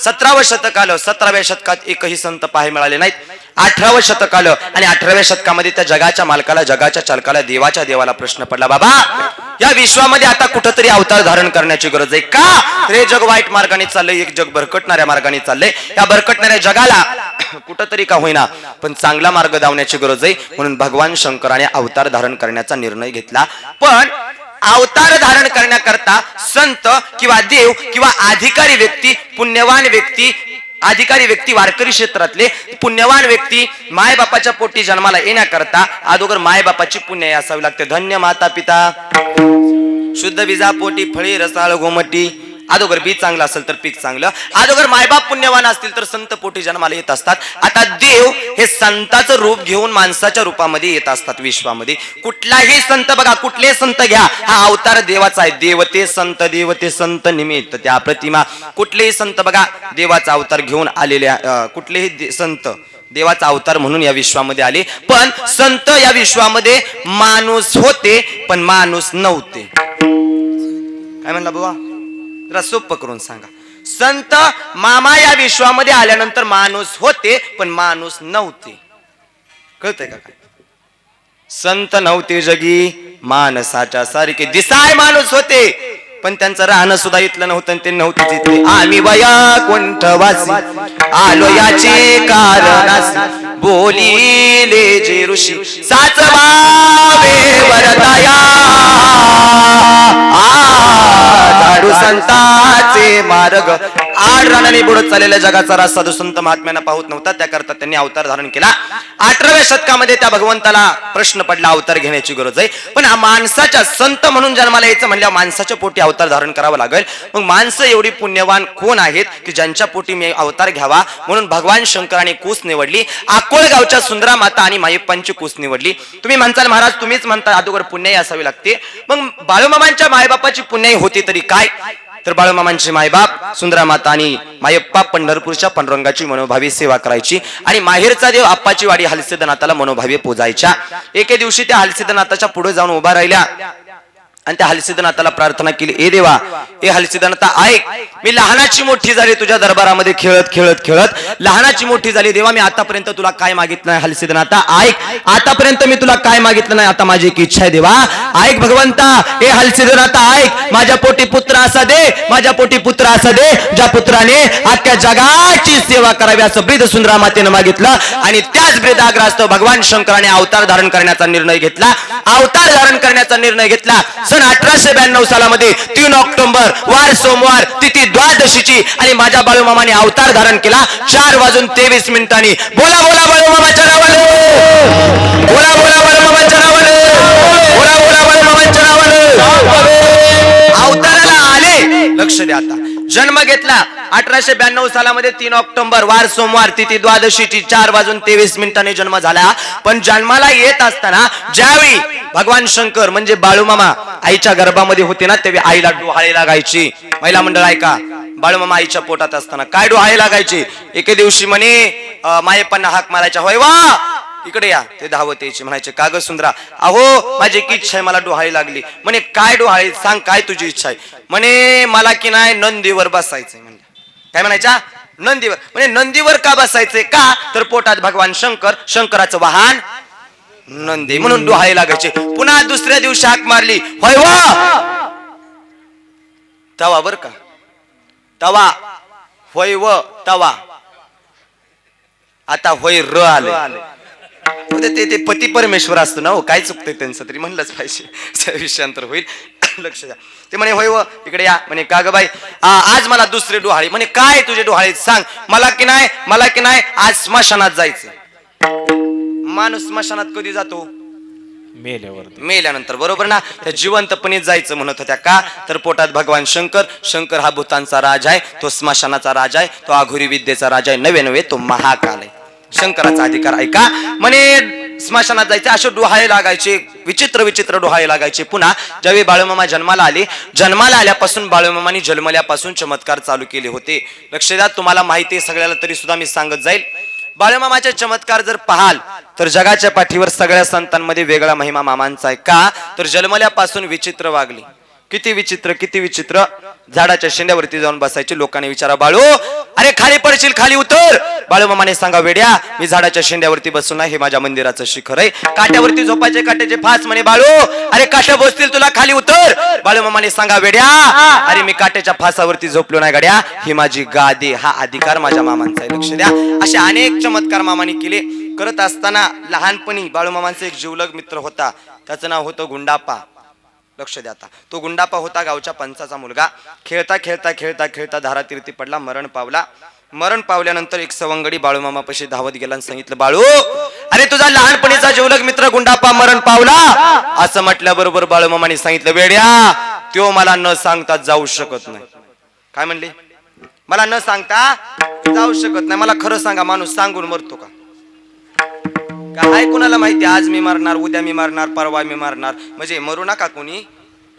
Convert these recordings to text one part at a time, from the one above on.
सतरावं शतक आलं. सतराव्या शतकात एकही संत पाहाय मिळाले नाहीत. अठरावं शतक आलं आणि अठराव्या शतकामध्ये त्या जगाच्या मालकाला जगाच्या चालकाला देवाच्या देवाला प्रश्न पडला. बाबा या विश्वामध्ये आता कुठंतरी अवतार धारण करण्याची गरज आहे का? हे जग वाईट मार्गाने चाललंय एक जग भरकटणाऱ्या मार्गाने चाललंय. या भरकटणाऱ्या जगाला कुठंतरी का होईना पण चांगला मार्ग धावण्याची गरज आहे. म्हणून भगवान शंकराने अवतार धारण करण्याचा निर्णय घेतला. पण अवतार धारण करण्याकरता संत किंवा देव किंवा अधिकारी व्यक्ती पुण्यवान व्यक्ती अधिकारी व्यक्ती वारकरी क्षेत्रातले पुण्यवान व्यक्ती मायबापाच्या पोटी जन्माला येण्याकरता अगोदर मायबापाची पुण्य असावी लागते. धन्य माता पिता. शुद्ध विजापोटी पोटी फळी रसाळ घोमटी अगोदर बी चांगलं असेल तर पीक चांगलं. अगोदर मायबाप पुण्यवान असतील तर संत पोटी जन्माला येत असतात. आता देव हे संताचं रूप घेऊन माणसाच्या रूपामध्ये येत असतात विश्वामध्ये. कुठलाही संत बघा कुठले संत घ्या हा अवतार देवाचा आहे. देवते संत देवते संत निमित्त त्या प्रतिमा. कुठलेही संत बघा देवाचा अवतार घेऊन आलेल्या कुठलेही संत देवाचा अवतार म्हणून या विश्वामध्ये आले. पण संत या विश्वामध्ये माणूस होते पण माणूस नव्हते. काय म्हणला बाबा जरा करून सांगा. संत मामा या विश्वामध्ये आल्यानंतर माणूस होते पण माणूस नव्हते. कळतंय का काय? संत नव्हते जगी माणसाच्या सारखे. दिसाय माणूस होते पण त्यांचं राहणं सुद्धा इथलं नव्हतं ते नव्हते तिथले आम्ही वया कोंठवासी आलो याचे कारण बोलिले जे ऋषी साचवावे वरताया झाडू संताचे मार्ग. आठ रानाने बुडत चाललेल्या जगाचा राज साधू संत महात्म्यांना पाहत नव्हता त्याकरता त्यांनी अवतार धारण केला. अठराव्या शतकामध्ये त्या भगवंताला प्रश्न पडला अवतार घेण्याची गरज आहे. पण हा माणसाच्या संत म्हणून जन्माला यायचं म्हणल्यावर माणसाच्या पोटी अवतार धारण करावं लागेल. मग माणसं एवढी पुण्यवान कोण आहेत की ज्यांच्या पोटी मी अवतार घ्यावा? म्हणून भगवान शंकराने कूस निवडली. आको कोळगावच्या सुंदरा माता आणि मायप्पांची कूस निवडली. तुम्ही म्हणताल महाराज तुम्हीच म्हणता अगोदर पुण्याई असावी लागते. मग बाळूमामांच्या मायबापाची पुण्याई होती तरी काय? तर बाळूमामांचे मायबाप सुंदरा माता आणि मायप्पा पंढरपूरच्या पांडुरंगाची मनोभावी सेवा करायची आणि माहेरचा देव आप्पाची वाडी हलसिद्धनाथाला मनोभावी पूजायच्या. एके दिवशी त्या हलसिद्धनाथाच्या पुढे जाऊन उभा राहिल्या. आणि त्या हलसिद्धनाथाला प्रार्थना केली ए देवा ए हलसिद्धनाथा ऐक मी लहानाची मोठी झाली तुझ्या दरबारामध्ये खेळत खेळत खेळत. लहानाची मोठी झाली देवा मी आतापर्यंत तुला काय मागितलं नाही हलसिद्धनाथा ऐक आतापर्यंत मी तुला काय मागितलं नाही आता माझी एक इच्छा आहे देवा. ऐक भगवंता ए हलसिद्धनाथा ऐक माझ्या पोटी पुत्र असा दे माझ्या पोटी पुत्र असा दे ज्या पुत्राने अख्ख्या जगाची सेवा करावी असं ब्रिद सुंदरा मातेनं मागितलं आणि त्याच ब्रिदाग्रास्त भगवान शंकराने अवतार धारण करण्याचा निर्णय घेतला. अवतार धारण करण्याचा निर्णय घेतला. सन अठराशे ब्याण्णव सालामध्ये तीन ऑक्टोबर वार सोमवार तिथी द्वादशीची आणि माझ्या बाळूमामाने अवतार धारण केला. चार वाजून तेवीस मिनिटांनी. बोला बोला बाळूमामाच्या नावाने बोला बोला बाळूमामाच्या नावाने बोला बोला बाळूमामाच्या नावाने अवताराला आले. लक्ष द्या आता. जन्म घेतला. अठराशे ब्याण्णव सालामध्ये तीन ऑक्टोबर वार सोमवार तिथी द्वादशीची चार वाजून तेवीस मिनिटांनी जन्म झाला. पण जन्माला येत असताना ज्यावेळी भगवान शंकर म्हणजे बाळूमामा आईच्या गर्भामध्ये होते ना त्यावेळी आईला डोहाळे लागायची. महिला मंडळ ऐका. बाळूमामा आईच्या पोटात असताना काय डोहाळे लागायची? एके दिवशी म्हणे अं, हाक मारायच्या. होय वा! इकडे या. ते धावत यायचे म्हणायचे कागद सुंदरा अहो माझी एक इच्छा आहे मला डोहाळी लागली. म्हणे काय डोहाळी? सांग काय तुझी इच्छा आहे? म्हणे मला की नाही नंदीवर बसायचंय. म्हणजे काय म्हणायच्या? नंदीवर. म्हणजे नंदीवर का बसायचंय? का? तर पोटात भगवान शंकर शंकराचं वाहन नंदी म्हणून डोहाळी लागायचे. पुन्हा दुसऱ्या दिवशी हाक मारली. होय वा? तवा बर का? तवा. होय व? तवा. आता होय र आले ते ते पती परमेश्वर असतो ना हो काय चुकतंय त्यांचं तरी म्हणलंच पाहिजे. विषयांतर होईल. लक्ष द्या. ते म्हणे होय व इकडे या. म्हणे का ग बाई? आज मला दुसरे डोहाळे. म्हणे काय तुझे डोहाळे? सांग. मला की नाही मला की नाही आज स्मशानात जायचं. माणूस स्मशानात कधी जातो? मेल्यावर. मेल्यानंतर बरोबर ना? त्या जिवंतपणे जायचं म्हणत होत्या का? तर पोटात भगवान शंकर शंकर हा भूतांचा राजा आहे तो स्मशानाचा राजा आहे तो आघुरी विद्येचा राजा आहे नवे नवे तो महाकाल आहे. शंकराचा अधिकार ऐका म्हणे स्मशानात जायचे असे डोहाळे लागायचे विचित्र विचित्र डोहाळे लागायचे. पुन्हा ज्यावेळी बाळूमामा जन्माला आले जन्माला आल्यापासून बाळूमामानी जन्मल्यापासून चमत्कार चालू केले होते. लक्ष द्या तुम्हाला माहिती सगळ्याला तरी सुद्धा मी सांगत जाईल. बाळूमामाचे चमत्कार जर पाहाल तर जगाच्या पाठीवर सगळ्या संतांमध्ये वेगळा महिमा मामांचा आहे का? तर जन्मल्यापासून विचित्र वागली. किती विचित्र किती विचित्र. झाडाच्या शेंड्यावरती जाऊन बसायचे लोकांनी विचारा बाळू अरे खाली पडशील खाली उतर. बाळू मामाने सांगा वेड्या मी झाडाच्या शेंड्यावरती बसून हे माझ्या मंदिराचं शिखर आहे. काट्यावरती झोपायचे काट्याचे फास म्हणे बाळू अरे काट्या बसतील तुला खाली उतर. बाळू मामाने सांगा वेड्या अरे मी काट्याच्या फासावरती झोपलो नाही गाड्या. ही माझी गादी हा अधिकार माझ्या मामांचा आहे लक्ष द्या. असे अनेक चमत्कार मामाने केले. करत असताना लहानपणी बाळू मामांचा एक जीवलग मित्र होता. त्याचं नाव होतं गुंडापा लक्ष द्या आता तो गुंडापा होता गावच्या पंचाचा मुलगा. खेळता खेळता खेळता खेळता धारातीर्थी पडला मरण पावला. मरण पावल्यानंतर एक सवंगडी बाळूमामापाशी धावत गेला आणि सांगितलं बाळू अरे तुझा लहानपणीचा जीवलग मित्र गुंडापा मरण पावला. असं म्हटल्याबरोबर बाळूमामाने सांगितलं वेड्या तो मला न सांगता जाऊ शकत नाही. काय म्हणले? मला न सांगता जाऊ शकत नाही. मला खरं सांगा माणूस सांगून मरतो का? आहे कुणाला माहिती? आज मी मारणार उद्या मी मारणार परवा मी मारणार. म्हणजे मरू नका कोणी.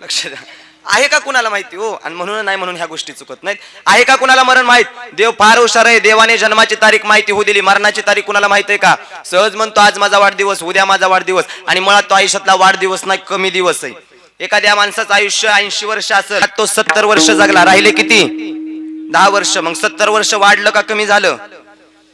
लक्ष द्या. आहे का कुणाला माहिती? हो. आणि म्हणून नाही म्हणून ह्या गोष्टी चुकत नाहीत. आहे का कुणाला मरण माहीत? देव फार हुशार आहे. देवाने जन्माची तारीख माहिती होऊ दिली. मरणाची तारीख कुणाला माहिती आहे का? सहज म्हणतो आज माझा वाढदिवस उद्या माझा वाढदिवस. आणि मुळात तो आयुष्यातला वाढदिवस नाही कमी दिवस आहे. एखाद्या माणसाचं आयुष्य ऐंशी वर्ष असेल तो सत्तर वर्ष जगला. राहिले किती? दहा वर्ष. मग सत्तर वर्ष वाढलं का कमी झालं?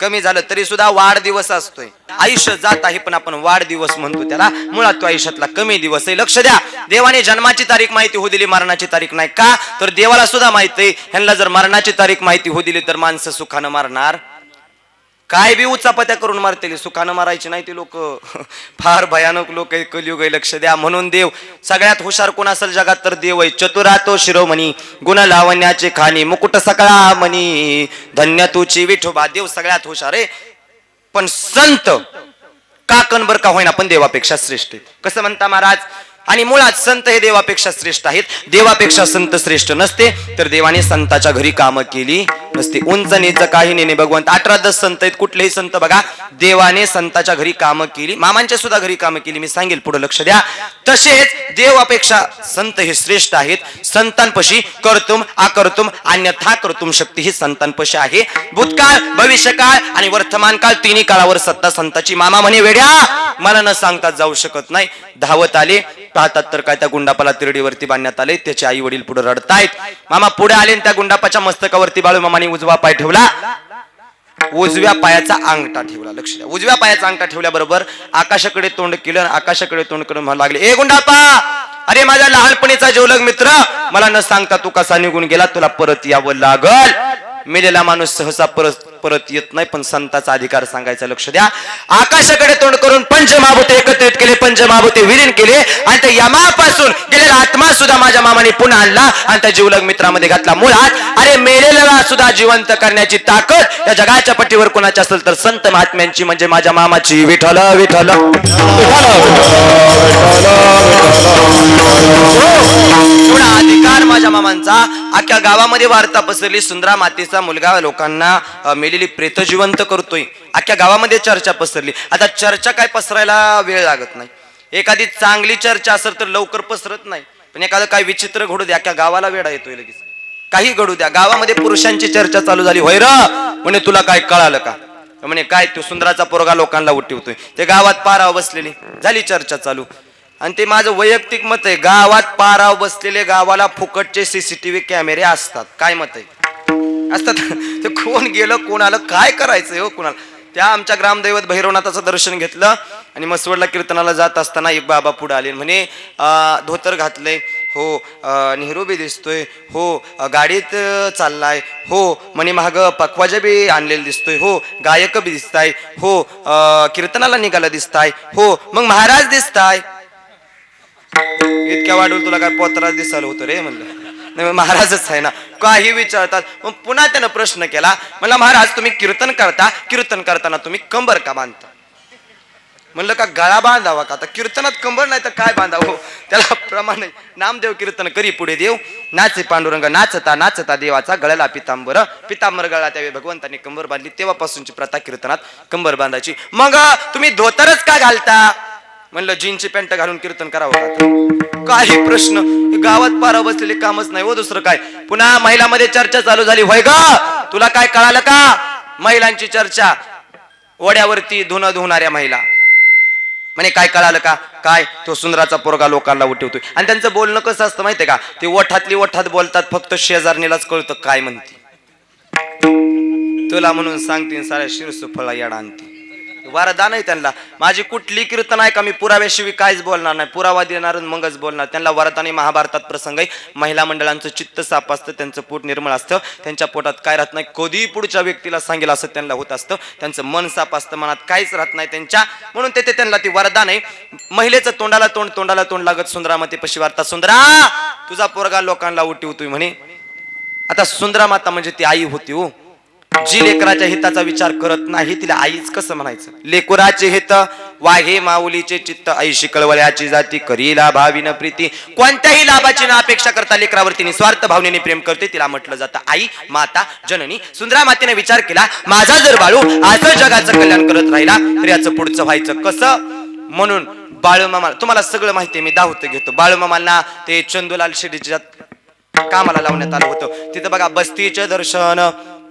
कमी झालं तरी सुद्धा वाढदिवस असतोय. आयुष्य जात आहे पण आपण वाढदिवस म्हणतो त्याला. मुळात तो आयुष्यातला कमी दिवस आहे. लक्ष द्या. देवाने जन्माची तारीख माहिती होऊ दिली मरणाची तारीख नाही का? तर देवाला सुद्धा माहिती आहे. ह्यांना जर मरणाची तारीख माहिती होऊ दिली तर माणसं सुखानं मारणार काय बी उचापत्या करून मारतील सुखानं मारायची नाही ते लोक. फार भयानक लोक कलियुग आहे लक्ष द्या. म्हणून देव सगळ्यात हुशार कोण असेल जगात तर देव आहे. चतुरा तो शिरोमणी गुण लावण्याचे खाणी मुकुट सकळा मनी धन्य तुची विठोबा देव सगळ्यात हुशार आहे. पण संत काकणबर का होईना पण देवापेक्षा श्रेष्ठ कसं म्हणता महाराज? आणि मुळात संत हे देवापेक्षा श्रेष्ठ आहेत. देवापेक्षा संत श्रेष्ठ नसते तर देवाने संताच्या घरी कामं केली नसते. उंच नेच काही नेणे भगवंत. अठरा दस संत आहेत कुठलेही संत बघा. देवाने संताच्या घरी कामं केली. मामांच्या सुद्धा घरी कामं केली. मी सांगेल पुढे लक्ष द्या. तसेच देवापेक्षा संत हे श्रेष्ठ आहेत. संतांपशी करतुम आकर्तुम अन्यथा करतुम शक्ती ही संतांपशी आहे. भूतकाळ भविष्यकाळ आणि वर्तमान काळ तिन्ही काळावर सत्ता संताची. मामा म्हणे वेड्या मला न सांगता जाऊ शकत नाही. धावत आले. पाहतात तर काय त्या गुंडापाला तिरडीवरती बांधण्यात आले त्याचे आई वडील पुढे रडतायत. मामा पुढे आले त्या गुंडापाच्या मस्तकावरती बाळू मामाने उजवा पाय ठेवला. उजव्या पायाचा अंगठा ठेवला लक्ष द्या. उजव्या पायाचा अंगठा ठेवल्याबरोबर आकाशाकडे तोंड केलं आकाशाकडे तोंड करून म्हणू लागले ए गुंडापा अरे माझ्या लहानपणीचा जेवलग मित्र मला न सांगता तू कसा निघून गेला तुला परत यावं लागल. मेलेला माणूस सहसा परत परत येत नाही पण संताचा अधिकार सांगायचा लक्ष द्या. आकाशाकडे तोंड करून पंचमहाभूते एकत्रित केले पंचमहाभूते विलीन केले आणि त्या यमापासून गेलेला आत्मा सुद्धा माझ्या मामाने पुन्हा आणला आणि त्या जीवलग मित्रामध्ये घातला मुळात अरे मेलेला सुद्धा जिवंत करण्याची ताकद या जगाच्या पट्टीवर कोणाची असेल तर संत महात्म्यांची म्हणजे माझ्या मामाची. विठल विठल एवढा अधिकार माझ्या मामांचा. अख्ख्या गावामध्ये वार्ता पसरली. सुंदरा मातीचा मुलगा लोकांना अं, गेलेली प्रेत जिवंत करतोय. अख्ख्या गावामध्ये चर्चा पसरली. आता चर्चा काय पसरायला वेळ लागत नाही. एखादी चांगली चर्चा असेल तर लवकर पसरत नाही. पण एखादं काय विचित्र घडू द्या अख्ख्या गावाला वेळा येतोय लगेच. काही घडू द्या. गावामध्ये पुरुषांची चर्चा चालू झाली. होय र म्हणे तुला काय कळालं का? म्हणे काय तो सुंदराचा पोरगा लोकांना उठवतोय. ते गावात पाराव बसलेली. झाली चर्चा चालू. आणि ते माझं वैयक्तिक मत आहे. गावात पाराव बसलेले गावाला फुकटचे सीसीटीव्ही कॅमेरे असतात. काय मत आहे? असतात ते कोण गेलं कोण आलं काय करायचं हो कोणाला? त्या आमच्या ग्रामदैवत भैरवनाथाचं दर्शन घेतलं आणि मसवडला कीर्तनाला जात असताना एक बाबा पुढे आले म्हणे धोतर घातलंय हो नेहरू बी दिसतोय हो गाडीत चाललाय हो म्हणे महाग पखवाजा बी आणलेलं दिसतोय हो गायक बी दिसताय हो कीर्तनाला निघाला दिसताय हो मग महाराज दिसताय. इतक्या वाढवून तुला काय पोतरा दिसायला होतं रे म्हणलं. महाराजच आहे ना. काही विचारतात. मग पुन्हा त्यानं प्रश्न केला मला महाराज तुम्ही कीर्तन करता? कीर्तन करताना तुम्ही कंबर का बांधता? म्हणलं का गळा बांधावा का? आता कीर्तनात कंबर नाही तर काय बांधावं? हो, त्याला प्रमाण नामदेव कीर्तन करी पुढे देव नाचे पांडुरंग नाचता नाचता देवाचा गळ्याला पितांबर. पितांबर गळा त्यावेळी भगवंतांनी कंबर बांधली. तेव्हापासूनची प्रथा कीर्तनात कंबर बांधायची. मग तुम्ही धोतरच का घालता? म्हणलं जीनची पॅन्ट घालून कीर्तन करावं लागतं काही प्रश्न. गावात पारा बसलेले कामच नाही हो दुसरं काय? पुन्हा महिलामध्ये चर्चा चालू झाली. होय ग तुला काय कळालं का? महिलांची चर्चा. वड्यावरती धुणं धुणाऱ्या महिला. म्हणे काय कळालं का? काय? तो सुंदराचा पोरगा लोकांना उठवतोय. आणि त्यांचं बोलणं कसं असतं माहितीये का? ते ओठातली ओठात बोलतात फक्त शेजारणीलाच कळतं काय म्हणते. तुला म्हणून सांगते साऱ्या शिरसुफळा याड आणते. वरदान आहे त्यांना. माझी कुठली कीर्तन आहे का मी पुराव्याशिवाय काहीच बोलणार नाही. पुरावा देणार मगच बोलणार. त्यांना वरदान महाभारतात प्रसंग आहे. महिला मंडळांचं चित्त साप असतं त्यांचं पोट निर्मळ असतं. त्यांच्या पोटात काय राहत नाही कधी पुढच्या व्यक्तीला सांगेल असं त्यांना होत असतं. त्यांचं मन साप असतं मनात काहीच राहत नाही त्यांच्या. म्हणून तेथे त्यांना ती वरदान आहे. महिलेचं तोंडाला तोंड तोंडाला तोंड लागत सुंदरामध्ये पशी वार्ता सुंदरा तुझा पोरगा लोकांना उठवतोय म्हणे. आता सुंदरा माता म्हणजे ती आई होती हो. जी लेकराच्या हिताचा विचार करत नाही तिला आईच कसं म्हणायचं? लेकुराचे हित वाघे माऊलीचे चित्त ऐशी शिकळवल्याची जाती करीला भावीन प्रीती. कोणत्याही लाभाची ना अपेक्षा करता लेकरावरती निस्वार्थ भावनेने प्रेम करते तिला म्हटलं जातं आई माता जननी सुंदरा मातेने विचार केला माझा जर बाळू असं जगाचं कल्याण करत राहिला तर याचं पुढचं व्हायचं कसं? म्हणून बाळूमामा तुम्हाला सगळं माहिती मी दाहोत घेतो. बाळूमामांना ते चंदूलाल शेडीच्या कामाला लावण्यात आलं होतं. तिथं बघा बस्तीचं दर्शन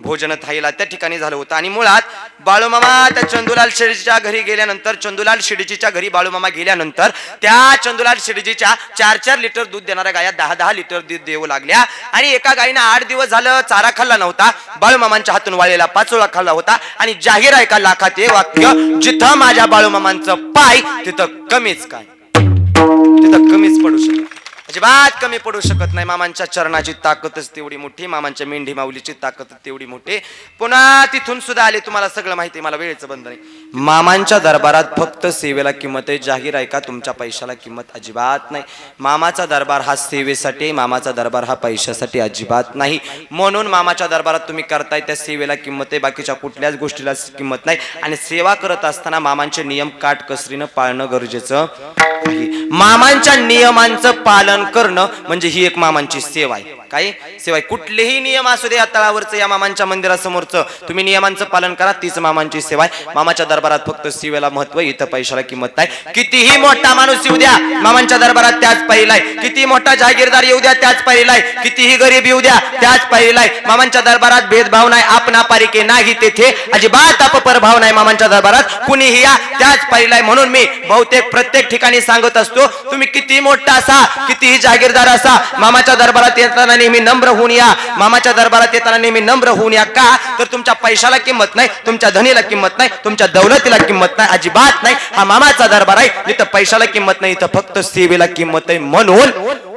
भोजन थाईला त्या ठिकाणी झालं होतं. आणि मुळात बाळूमामा त्या चंदूलाल शेडजीच्या घरी गेल्यानंतर चंदूलाल शेडजीच्या घरी बाळूमामा गेल्यानंतर त्या चंदूलाल शेडजीच्या चार चार लिटर दूध देणाऱ्या गाया दहा दहा लिटर दूध देऊ लागल्या. आणि एका गायीनं आठ दिवस झालं चारा खाल्ला नव्हता. बाळूमामांच्या हातून वाळलेला पाचोळा खाल्ला होता. आणि जाहीर आहे का लाखात हे वाक्य जिथं माझ्या बाळूमामांचं पाय तिथं कमीच काय. तिथं कमीच पडू शकत अजिबात कमी पडू शकत नाही. मामांच्या चरणाची ताकदच तेवढी मोठी मामांच्या मेंढी माऊलीची ताकद तेवढी मोठी. पुन्हा तिथून सुद्धा आले तुम्हाला सगळं माहिती मला वेळेचं बंद नाही मामांच्या दरबारात फक्त सेवेला किंमत आहे. जाहीर आहे का? तुमच्या पैशाला किंमत अजिबात नाही. मामाचा दरबार हा सेवेसाठी मामाचा दरबार हा पैशासाठी अजिबात नाही. म्हणून मामाच्या दरबारात तुम्ही करताय त्या सेवेला किंमत आहे. बाकीच्या कुठल्याच गोष्टीला किंमत नाही. आणि सेवा करत असताना मामांचे नियम काटकसरीनं पाळणं गरजेचं आहे. मामांच्या नियमांचं पालन करणं म्हणजे ही एक मामांची सेवा आहे. काही शिवाय कुठलेही नियम असू दे या तळावरचं या मामांच्या मंदिरासमोरचं. तुम्ही नियमांचं पालन करा तीच मामांची सेवा आहे. मामाच्या दरबारात फक्त सेवेला महत्त्व इथं पैशाला किंमत नाही. कितीही मोठा माणूस येऊ द्या मामांच्या दरबारात त्याच पहिलाय किती मोठा जहागीरदार येऊ द्या त्याच पहिलाय कितीही गरीब येऊ द्या त्याच पहिलाय मामांच्या दरबारात भेदभाव नाही आपणा पारिके नाही तेथे. अजिबात अपप्रभाव नाही मामांच्या दरबारात. कुणीही या त्याच पहिलाय म्हणून मी बहुतेक प्रत्येक ठिकाणी सांगत असतो तुम्ही किती मोठा असा कितीही जागीरदार असा मामाच्या दरबारात येताना नेहमी नम्र होऊन या. मामाच्या दरबारात येताना नेहमी नम्र होऊन या. का? तर तुमच्या पैशाला किंमत नाही तुमच्या धनीला किंमत नाही तुमच्या दौलतीला किंमत नाही अजिबात नाही. हा मामाचा दरबार आहे. जिथं पैशाला किंमत नाही इथं फक्त सेवेला किंमत आहे म्हणून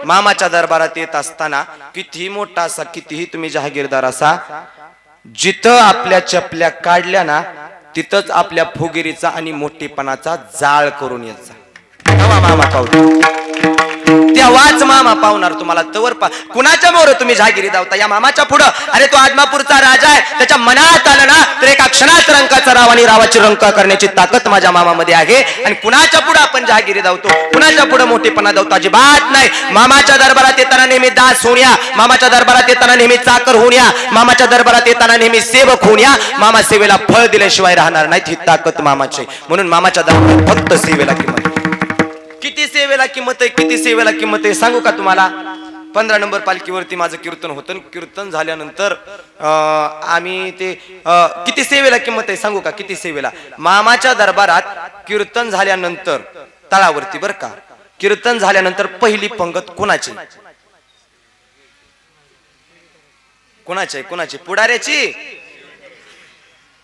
मामाच्या दरबारात येत असताना कितीही मोठा असा कितीही तुम्ही जहागीरदार असा जिथं आपल्या चपल्या काढल्या ना तिथंच आपल्या फुगिरीचा आणि मोठेपणाचा जाळ करून यायचा तेव्हा मामा पावतो तेव्हाच मामा पावणार तुम्हाला तवर पा कुणाच्या मोर तुम्ही जहागिरी धावता? या मामाच्या पुढं. अरे तो आदमापूरचा राजा आहे. त्याच्या मनात आलं ना तर एका क्षणात रंकाचा राव आणि रावाची रंका करण्याची ताकद माझ्या मामामध्ये आहे. आणि कुणाच्या पुढं आपण जहागिरी धावतो? कुणाच्या पुढं मोठेपणा धावतो? अजिबात नाही. मामाच्या दरबारात येताना नेहमी दास होण्या मामाच्या दरबारात येताना नेहमी चाकर होण्या मामाच्या दरबारात येताना नेहमी सेवक होण्या मामा सेवेला फळ दिल्याशिवाय राहणार नाहीत ही ताकद मामाची. म्हणून मामाच्या दरबारात फक्त सेवेला किंमत. किती सेवेला किंमत आहे किती सेवेला किंमत आहे सांगू का तुम्हाला? पंधरा नंबर पालखीवरती माझं कीर्तन होतं. कीर्तन झाल्यानंतर आम्ही ते किती सेवेला किंमत आहे सांगू का? किती सेवेला? मामाच्या दरबारात कीर्तन झाल्यानंतर तळावरती बर का? कीर्तन झाल्यानंतर पहिली पंगत कोणाची? कोणाची? आहे? कोणाची? पुढाऱ्याची?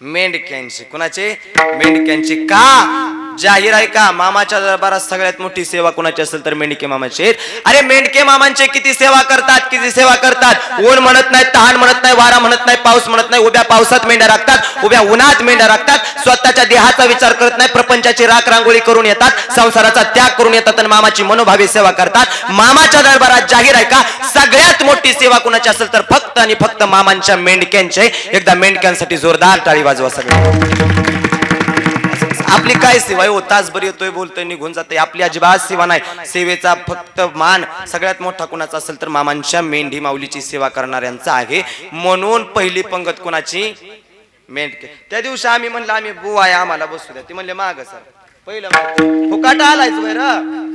मेंढक्यांची. कुणाचे? मेंढक्यांची. का? जाहीर आहे का? मामाच्या दरबारात सगळ्यात मोठी सेवा कुणाची असेल तर मेंढके मामाची. अरे मेंढके मामांचे किती सेवा करतात किती सेवा करतात? ऊन म्हणत नाही तहान म्हणत नाही वारा म्हणत नाही पाऊस म्हणत नाही उभ्या पावसात मेंढ्या राखतात उभ्या उन्हात मेंढ्या राखतात स्वतःच्या देहाचा विचार करत नाही प्रपंचाची राख रांगोळी करून येतात संसाराचा त्याग करून येतात आणि मामाची मनोभावी सेवा करतात. मामाच्या दरबारात जाहीर आहे का? सगळ्यात मोठी सेवा कुणाची असेल तर फक्त आणि फक्त मामांच्या मेंढक्यांचे. एकदा मेंढक्यांसाठी जोरदार टाळी वाजवा सगळं. आपली काय सेवा आहे? हो तासभर येतोय बोलतोय निघून जातोय. आपली अजिबात सेवा नाही. सेवेचा फक्त मान सगळ्यात मोठा कुणाचा असेल तर मामांच्या मेंढी माऊलीची सेवा करणाऱ्यांचा आहे. म्हणून पहिली पंगत कुणाची? मेंढके. त्या दिवशी आम्ही म्हणलं आम्ही बुवा आहे आम्हाला बसू द्या. ते म्हणले माग सर. पहिलं फुकाटा आलायच बर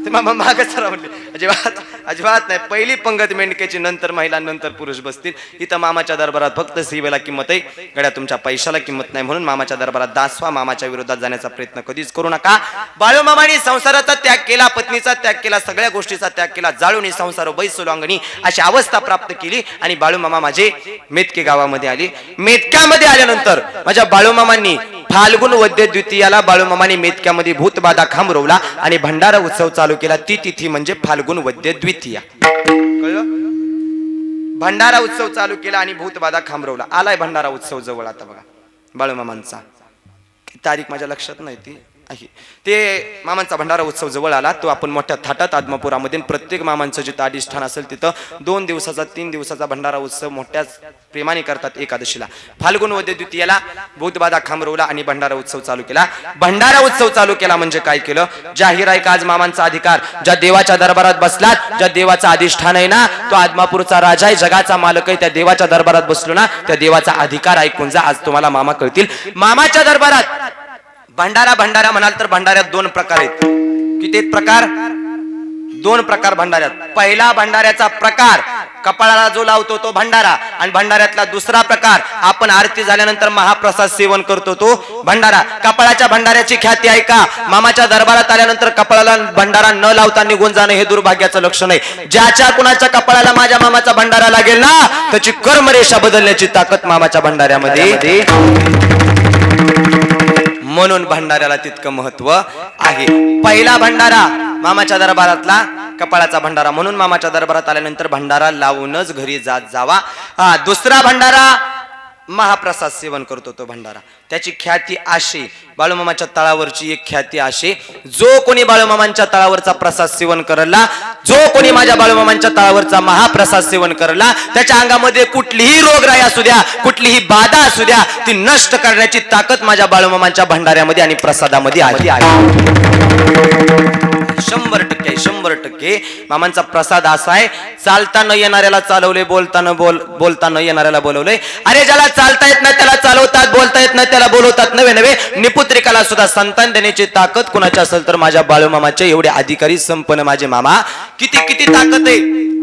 ते मामा माग सर म्हणले अजिबात अजिबात नाही. पहिली पंगत मेंढक्याची नंतर महिला नंतर पुरुष बसतील. इथं मामाच्या दरबारात फक्त सेवेला किंमत आहे. गड्या तुमच्या पैशाला किंमत नाही म्हणून मामाच्या दरबारात दासवा मामाच्या विरोधात जाण्याचा प्रयत्न कधीच करू नका. बाळूमामाने संसाराचा त्याग केला पत्नीचा त्याग केला सगळ्या गोष्टीचा त्याग केला. जाळूनी संसार बैसोलांगणी अशी अवस्था प्राप्त केली आणि बाळूमामा माझे मेतके गावामध्ये आले. मेतक्यामध्ये आल्यानंतर माझ्या बाळूमामांनी फाल्गुन वद्य द्वितीयाला बाळूमामाने मेतक्यामध्ये भूतबाधा खांबरवला आणि भंडारा उत्सव चालू केला. ती तिथी म्हणजे फाल्गुन वद्य द्वितीया. भंडारा उत्सव चालू केला आणि भूतबाधा खांबरवला. आलाय भंडारा उत्सव जवळ आता बघा बाळूमामांचा. तारीख माझ्या लक्षात नाही ती. आहे. ते मामांचा भंडारा उत्सव जवळ आला तो आपण मोठ्या थाटात आदमापुरामध्ये प्रत्येक मामांचं जिथं अधिष्ठान असेल तिथं दोन दिवसाचा तीन दिवसाचा भंडारा उत्सव मोठ्या प्रेमाने करतात एकादशीला. फाल्गुन वद्य द्वितीयाला भूतबाधा खांबरवला आणि भंडारा उत्सव चालू केला. भंडारा उत्सव चालू केला म्हणजे काय केलं? जाहीर आहे का आज मामांचा अधिकार? ज्या देवाच्या दरबारात बसलात ज्या देवाचा अधिष्ठान आहे ना तो आदमापूरचा राजा आहे जगाचा मालक आहे त्या देवाच्या दरबारात बसलो ना त्या देवाचा अधिकार ऐकून जा आज तुम्हाला मामा कळतील. मामाच्या दरबारात भंडारा भंडारा म्हणाल तर भंडाऱ्यात दोन प्रकार आहेत. किती प्रकार? दोन प्रकार भंडाऱ्यात. पहिला भंडाऱ्याचा प्रकार कपाळाला जो लावतो तो भंडारा आणि भंडाऱ्यातला दुसरा प्रकार आपण आरती झाल्यानंतर महाप्रसाद सेवन करतो तो भंडारा. कपाळाच्या भंडाऱ्याची ख्याती आहे का मामाच्या दरबारात आल्यानंतर कपाळाला भंडारा न लावता निघून जाणं हे दुर्भाग्याचं लक्षण आहे. ज्याच्या कुणाच्या कपाळाला माझ्या मामाचा भंडारा लागेल ना त्याची कर्मरेषा बदलण्याची ताकद मामाच्या भंडाऱ्यामध्ये. म्हणून भंडाऱ्याला तितकं महत्त्व आहे. पहिला भंडारा मामाच्या दरबारातला कपाळाचा भंडारा. म्हणून मामाच्या दरबारात आल्यानंतर भंडारा लावूनच घरी जात जावा. हा दुसरा भंडारा महाप्रसाद सेवन करतो तो भंडारा. त्याची ख्याती आशे बाळूमामाच्या तळावरची एक ख्याती आशे जो कोणी बाळूमामांच्या तळावरचा प्रसाद सेवन करला जो कोणी माझ्या बाळूमामांच्या तळावरचा महाप्रसाद सेवन करला त्याच्या अंगामध्ये कुठलीही रोगराई असू द्या कुठलीही बाधा असू द्या ती नष्ट करण्याची ताकद माझ्या बाळूमामांच्या भंडाऱ्यामध्ये आणि प्रसादामध्ये आली. आहे शंभर टक्के आहे, शंभर टक्के. मामांचा प्रसाद असा आहे चालता न येणाऱ्याला चालवले बोलताना बोल बोलता न येणाऱ्याला बोलवले. अरे ज्याला चालता येत नाही त्याला चालवतात बोलता येत नाही त्याला बोलवतात नवे नवे निपुत्रिकाला सुद्धा संतान देण्याची ताकद कुणाची असेल तर माझ्या बाळूमामाचे एवढे अधिकारी संपन्न माझे मामा. किती किती ताकद आहे.